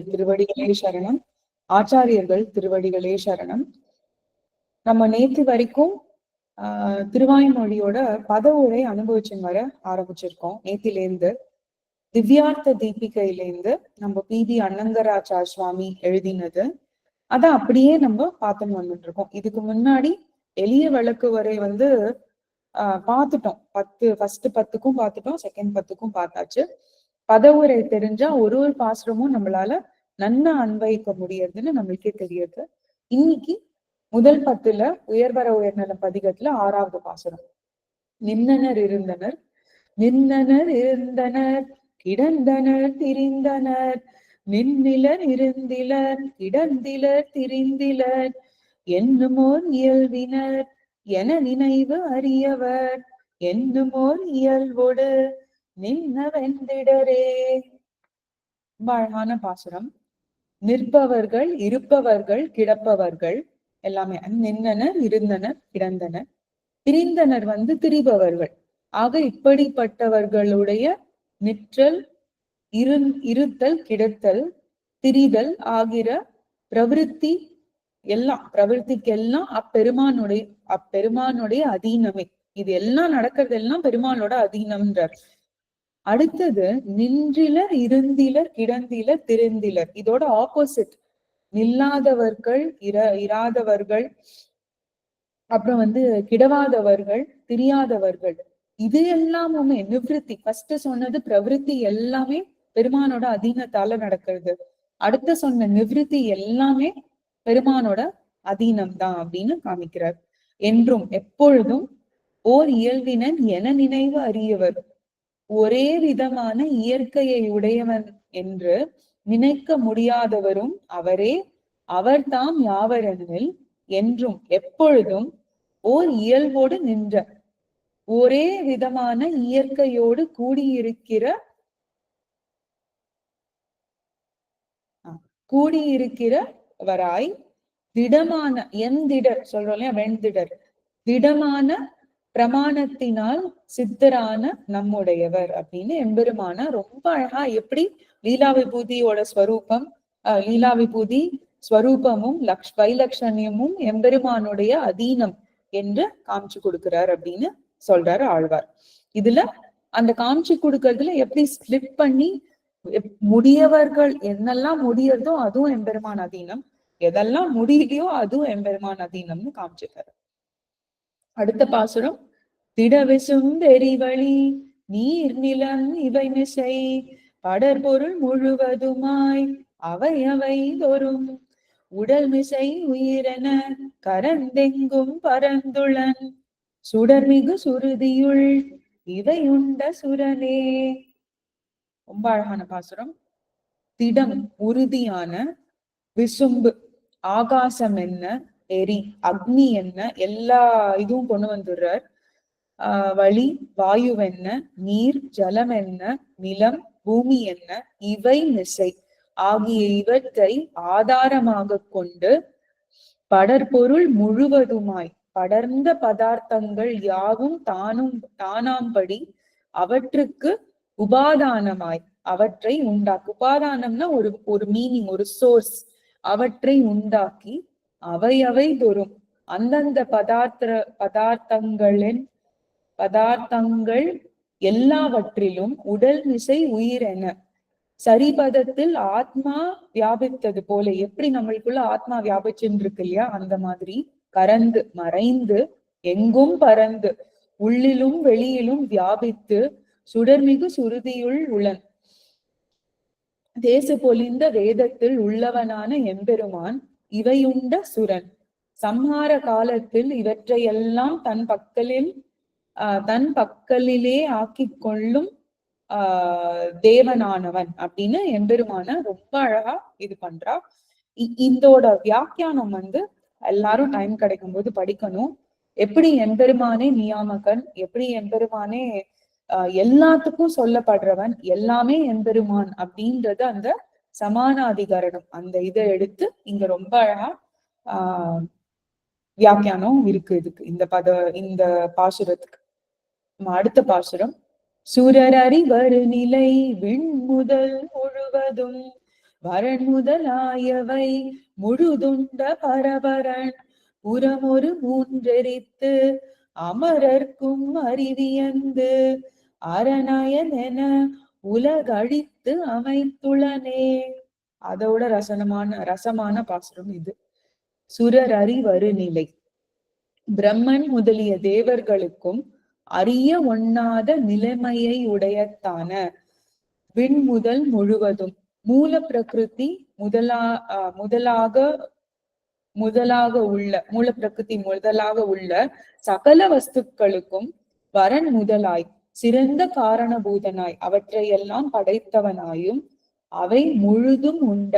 திருவடிகளே சரணம். ஆச்சாரியர்கள் திருவடிகளே சரணம். நம்ம நேத்து வரைக்கும் ஆஹ் திருவாய்மொழியோட பத உரை அனுபவிச்சுன்னு வர ஆரம்பிச்சிருக்கோம். நேத்திலேருந்து திவ்யார்த்த தீபிகையிலேருந்து நம்ம பி வி அன்னங்கராச்சார் சுவாமி எழுதினது. அதை அப்படியே நம்ம பார்த்துன்னு வந்துட்டு இருக்கோம் இதுக்கு முன்னாடி எளிய வழக்கு வரை வந்து ஆஹ் பார்த்துட்டோம். பத்து ஃபர்ஸ்ட் பத்துக்கும் பார்த்துட்டோம் செகண்ட் பத்துக்கும் பார்த்தாச்சு. பதவுரை தெரிஞ்சா ஒரு ஒரு பாசுரமும் நம்மளால நன்னா அன்வைக்க முடியறதுன்னு நம்மளுக்கே தெரியுது. இன்னைக்கு முதல் பத்துல உயர்வர உயர்நல பதிகத்துல ஆறாவது பாசுரம். நின்னனர் இருந்தனர். நின்னனர் இருந்தனர். கிடந்தனர் திரிந்தனர். நின்னிலர் இருந்திலர். கிடந்திலர் திரிந்திலர். என்னுமோர் இயல்பினர் என நினைவு அறியவர். என்னுமோர் இயல்போடு. நின்னவெந்திடரே ரொம்ப அழகான பாசுரம். நிற்பவர்கள் இருப்பவர்கள் கிடப்பவர்கள் எல்லாமே நின்றனர் இருந்தனர் கிடந்தனர். பிரிந்தனர் வந்து திரிபவர்கள். ஆக இப்படிப்பட்டவர்களுடைய நிற்றல் இரு இருத்தல் கிடத்தல் திரிதல் ஆகிற பிரவிற்த்தி எல்லாம் பிரவிற்த்திக்கெல்லாம் அப்பெருமானுடைய அப்பெருமானுடைய அதீனமே. இது எல்லாம் நடக்கிறது எல்லாம் பெருமானோட அதீனம்ன்றார். அடுத்தது நின்றிலர் இருந்திலர் கிடந்திலர் திருந்திலர். இதோட ஆப்போசிட் நில்லாதவர்கள் இர இராதவர்கள் அப்புறம் வந்து கிடவாதவர்கள் தெரியாதவர்கள். இது எல்லாமுமே நிவிருத்தி. ஃபர்ஸ்ட் சொன்னது பிரவிற்த்தி எல்லாமே பெருமானோட அதீனத்தால நடக்கிறது. அடுத்த சொன்ன நிவிருத்தி எல்லாமே பெருமானோட அதீனம் தான் அப்படின்னு காமிக்கிறார். என்றும் எப்பொழுதும் ஓர் இயல்பினன் என நினைவு அறியவர். ஒரே விதமான இயற்கையை உடையவன் என்று நினைக்க முடியாதவரும் அவரே. அவர் தாம் யாவரெனில் என்றும் எப்பொழுதும் ஓர் இயல்போடு நின்ற ஒரே விதமான இயற்கையோடு கூடியிருக்கிற கூடியிருக்கிறவராய் திடமான எந்திடர் சொல்றோம் இல்லையா வெண்திடர். திடமான பிரமாணத்தினால் சித்தரான நம்முடையவர் அப்படின்னு எம்பெருமான ரொம்ப அழகா எப்படி லீலா விபூதியோட ஸ்வரூபம் லீலா விபூதி ஸ்வரூபமும் லக்ஷ் வைலக்ஷண்யமும் எம்பெருமானுடைய அதீனம் என்று காமிச்சு கொடுக்கிறார் அப்படின்னு சொல்றாரு ஆழ்வார். இதுல அந்த காமிச்சு கொடுக்கறதுல எப்படி ஸ்பிளிட் பண்ணி முடியவர்கள் என்னெல்லாம் முடியறதோ அதுவும் எம்பெருமான் அதீனம் எதெல்லாம் முடியலையோ அதுவும் எம்பெருமான் அதீனம்னு காமிச்சிருக்காரு. அடுத்த பாசுரம் திடவு சுந்தரி வழி நீர் நிலம் இவை மிசை. படற்பொருள் முழுவதுமாய் அவை அவை தோறும். உடல் மிசை உயிரென கரந்தெங்கும் பரந்துளன் சுடர்மிகு சுருதியுள் இவை உண்ட சுரனே. ரொம்ப அழகான பாசுரம். திடம் உறுதியான விசும்பு ஆகாசம் என்ன எரி அக்னி என்ன எல்லா இதுவும் கொண்டு வந்துடுறார். வழி வாயுவென்ன நீர் ஜலம் என்ன நிலம் பூமி என்ன இவை மிசை ஆகிய இவற்றை ஆதாரமாக கொண்டு படற்பொருள் முழுவதுமாய் படர்ந்த பதார்த்தங்கள் யாவும் தானும் தானாம்படி அவற்றுக்கு உபாதானமாய் அவற்றை உண்டாக்கு உபாதானம்னா ஒரு ஒரு மீனிங் ஒரு சோர்ஸ் அவற்றை உண்டாக்கி அவை அவை தோறும் அந்தந்த பதார்த்த பதார்த்தங்களின் பதார்த்தங்கள் எல்லாவற்றிலும் உடல் மிசை உயிரென. சரிபதத்தில் ஆத்மா வியாபித்தது போல. எப்படி நம்மளுக்குள்ள ஆத்மா வியாபிச்சுன்னு இருக்கு இல்லையா அந்த மாதிரி. கரந்து மறைந்து எங்கும் பறந்து உள்ளிலும் வெளியிலும் வியாபித்து சுடர்மிகு சுருதியுள் உளன். தேசு பொலிந்த வேதத்தில் உள்ளவனான எம்பெருமான் இவையுண்ட சுரன். சம்ஹார காலத்தில் இவற்றையெல்லாம் தன் பக்கலில் தன் பக்கலிலே ஆக்கி கொள்ளும் ஆஹ் தேவனானவன் அப்படின்னு எம்பெருமான ரொம்ப அழகா இது பண்றா. இதோட வியாக்கியானம் வந்து எல்லாரும் டைம் கிடைக்கும் போது படிக்கணும். எப்படி எம்பெருமானே நியாமகன் எப்படி எம்பெருமானே ஆஹ் எல்லாத்துக்கும் சொல்லப்படுறவன் எல்லாமே எம்பெருமான் அப்படின்றது அந்த சமானாதிகரணம். அந்த இதை எடுத்து இங்க ரொம்ப அழகா ஆஹ் வியாக்கியானம் இருக்கு இதுக்கு இந்த பத இந்த பாசுரத்துக்கு. அடுத்த பாசுரம். சுரர் அறிவரு நிலை விண் முதல் முழுவதும் வரன் முதலாயவை முழுதுண்ட பரபரன் புறமொரு மூன்றெரித்து அமரர்க்கும் அறிவியந்து அரணயன் என உலகழித்து அமைத்துளனே. அதோட ரசனமான ரசமான பாசுரம் இது. சுரர் அறிவரு நிலை. பிரம்மன் முதலிய தேவர்களுக்கும் அறிய ஒண்ணாத நிலைமையை உடையத்தான விண் முதல் முழுவதும். மூல பிரகிருதி முதலா முதலாக முதலாக உள்ள மூல பிரகிருதி முதலாக உள்ள சகல வஸ்துக்களுக்கும் வரன் முதலாய் சிறந்த காரணபூதனாய் அவற்றையெல்லாம் படைத்தவனாயும் அவை முழுதும் உண்ட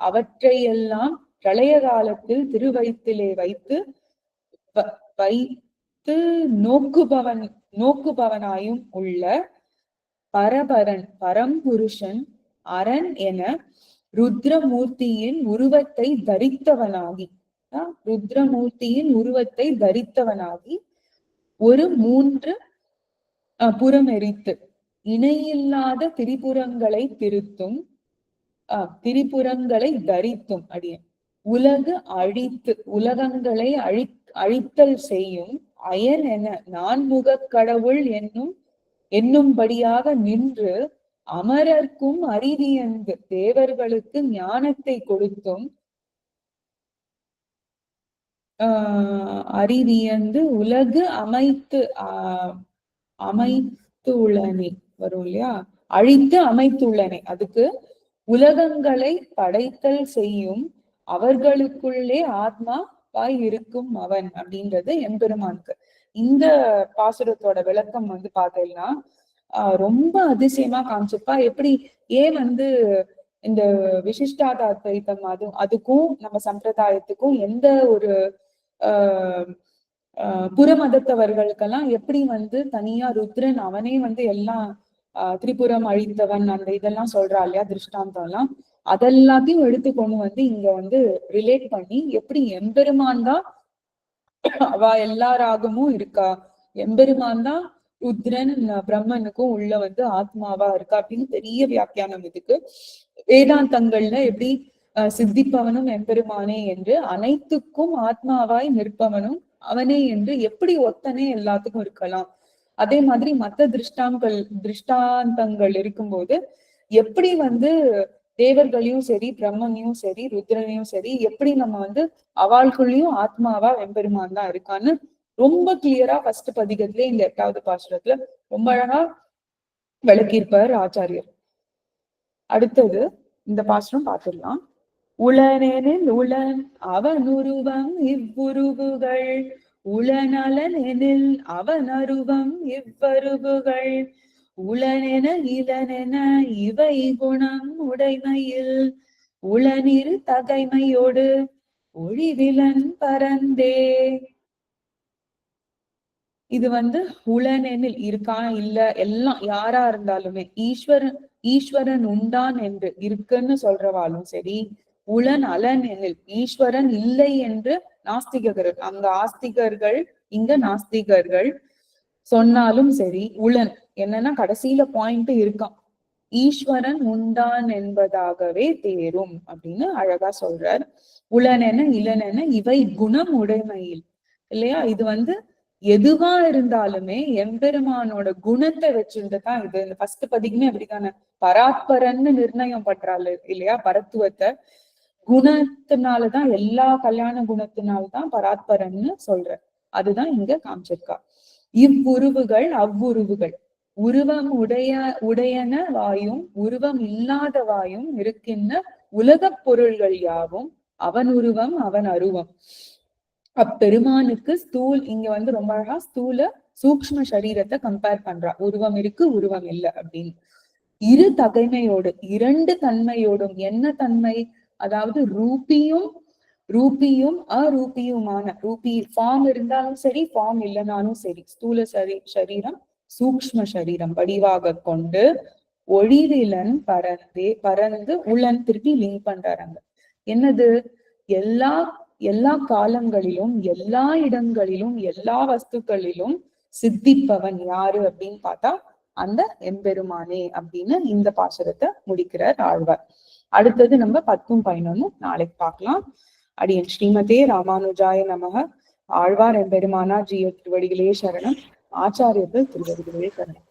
அவற்றையெல்லாம் பிரளய காலத்தில் திருவயிற்றிலே வைத்து வ- பார்த்து நோக்குபவன் நோக்குபவனாயும் உள்ள பரபரன் பரம்புருஷன் அரண் என ருத்ரமூர்த்தியின் உருவத்தை தரித்தவனாகி ருத்ரமூர்த்தியின் உருவத்தை தரித்தவனாகி ஒரு மூன்று அஹ், புறமெரித்து இணையில்லாத திரிபுரங்களை திருத்தும் திரிபுரங்களை தரித்தும் அடியேன் உலகு அழித்து உலகங்களை அழி அழித்தல் செய்யும் அயன் என நான்முகக் கடவுள் என்னும் என்னும்படியாக நின்று அமரர்க்கும் அறிவியந்து தேவர்களுக்கு ஞானத்தை கொடுத்தும் ஆஹ் அறிவியந்து உலகு அமைத்து ஆஹ் அமைத்துள்ளனே. வரும் இல்லையா? அழித்து அமைத்துள்ளனே. அதுக்கு உலகங்களை படைத்தல் செய்யும் அவர்களுக்குள்ளே ஆத்மா வாய் இருக்கும் அவன் அப்படின்றது எம்பெருமானுக்கு. இந்த பாசுரத்தோட விளக்கம் வந்து பார்த்தீங்கன்னா ஆஹ் ரொம்ப அதிசயமா காமிச்சிருப்பா. எப்படி ஏன் வந்து இந்த விசிஷ்டாத்வைத்தம் அது அதுக்கும் நம்ம சம்பிரதாயத்துக்கும் எந்த ஒரு ஆஹ் ஆஹ் புறமதத்தவர்களுக்கெல்லாம் எப்படி வந்து தனியா ருத்ரன் அவனே வந்து எல்லாம் ஆஹ் திரிபுரம் அழித்தவன் அந்த இதெல்லாம் சொல்றா இல்லையா திருஷ்டாந்தம் எல்லாம் அதெல்லாத்தையும் எடுத்து கொண்டு வந்து இங்க வந்து ரிலேட் பண்ணி எப்படி எம்பெருமான் தான் அவ எல்லா ராகமும் இருக்கா? எம்பெருமான் தான் ருத்ரன் பிரம்மனுக்கும் உள்ள வந்து ஆத்மாவா இருக்கா? அப்படின்னு பெரிய வியாக்கியானம் இதுக்கு. வேதாந்தங்கள்ல எப்படி அஹ் சித்திப்பவனும் எம்பெருமானே என்று அனைத்துக்கும் ஆத்மாவாய் நிற்பவனும் அவனே என்று எப்படி ஒத்தனே எல்லாத்துக்கும் இருக்கலாம்? அதே மாதிரி மத்த திருஷ்டாங்கள் திருஷ்டாந்தங்கள் இருக்கும்போது எப்படி வந்து தேவர்களையும் சரி பிரம்மனையும் சரி ருத்ரனையும் சரி எப்படி நம்ம வந்து அவாள்குள்ளயும் ஆத்மாவா வெம்பெருமான் தான் இருக்கான்னு ரொம்ப கிளியரா ஃபர்ஸ்ட் பதிகத்துல இந்த எட்டாவது பாசுரத்துல ரொம்ப அழகா விளக்கியிருப்பார் ஆச்சாரியர். அடுத்தது இந்த பாசுரம் பார்த்துடலாம். உளனெனில் உளன் அவனுருவம் இவ்வுருவுகள். உளநலனெனில் அவனருவம் இவ்வருவுகள். உளனென இளனென இவை குணம் உடைமையில். உளநிறு தகைமையோடு ஒளிவிலன் பரந்தே. இது வந்து உளனெனில் இருக்கா இல்ல எல்லாம் யாரா இருந்தாலுமே ஈஸ்வரன் ஈஸ்வரன் உண்டான் என்று இருக்குன்னு சொல்றவாலும் சரி உளன் அலன் எனில் ஈஸ்வரன் இல்லை என்று நாஸ்திகர்கள் அங்க ஆஸ்திகர்கள் இங்க நாஸ்திகர்கள் சொன்னாலும் சரி உளன். என்னன்னா கடைசியில பாயிண்ட் இருக்கான். ஈஸ்வரன் உண்டான் என்பதாகவே தேரும் அப்படின்னு அழகா சொல்றார். உளனென இளனென இவை குணம் உடைமையில். இல்லையா? இது வந்து எதுவா இருந்தாலுமே எம்பெருமானோட குணத்தை வச்சுட்டு தான் இது. இந்த ஃபர்ஸ்ட் பதிக்குமே அப்படித்தானே? பராத்பரன்னு நிர்ணயம் பண்றாள் இல்லையா? பரத்துவத்தை. குணத்தினாலதான் எல்லா கல்யாண குணத்தினால்தான் பராத்பரன்னு சொல்ற அதுதான் இங்க காமிச்சிருக்கா. இவ்வுருவுகள் அவ்வுருவுகள். உருவம் உடைய உடையன வாயும் உருவம் இல்லாத வாயும் இருக்கின்ற உலகப் பொருள்கள் யாவும் அவன் உருவம் அவன் அருவம். அப்பெருமானுக்கு ஸ்தூல் இங்க வந்து ரொம்ப அழகா ஸ்தூல சூக்ஷ்ம சரீரத்தை கம்பேர் பண்றா. உருவம் இருக்கு உருவம் இல்ல அப்படின்னு. இரு தகைமையோடு இரண்டு தன்மையோடும் என்ன தன்மை? அதாவது ரூபியும் ரூபியும் அரூபியுமான ரூபி ஃபார்ம் இருந்தாலும் சரி ஃபார்ம் இல்லைனாலும் சரி ஸ்தூல சரி சரீரம் சூக்ஷ்ம சரீரம் வடிவாக கொண்டு ஒழிவிலன் பறந்தே பறந்து உளன் திருப்பி லிங்க் பண்றாங்க என்னது? எல்லா எல்லா காலங்களிலும் எல்லா இடங்களிலும் எல்லா வஸ்துக்களிலும் சித்திப்பவன் யாரு அப்படின்னு பார்த்தா அந்த எம்பெருமானே அப்படின்னு இந்த பாசுரத்தை முடிக்கிறார் ஆழ்வார். அடுத்தது நம்ம பத்தும் பதினொன்னு நாளைக்கு பார்க்கலாம். அடியன். ஸ்ரீமதே ராமானுஜாய நமக. ஆழ்வார் எம்பெருமானா ஜீய திருவடிகளே சரணம். ஆச்சாரியர்கள் திருவடிகளே சரணம்.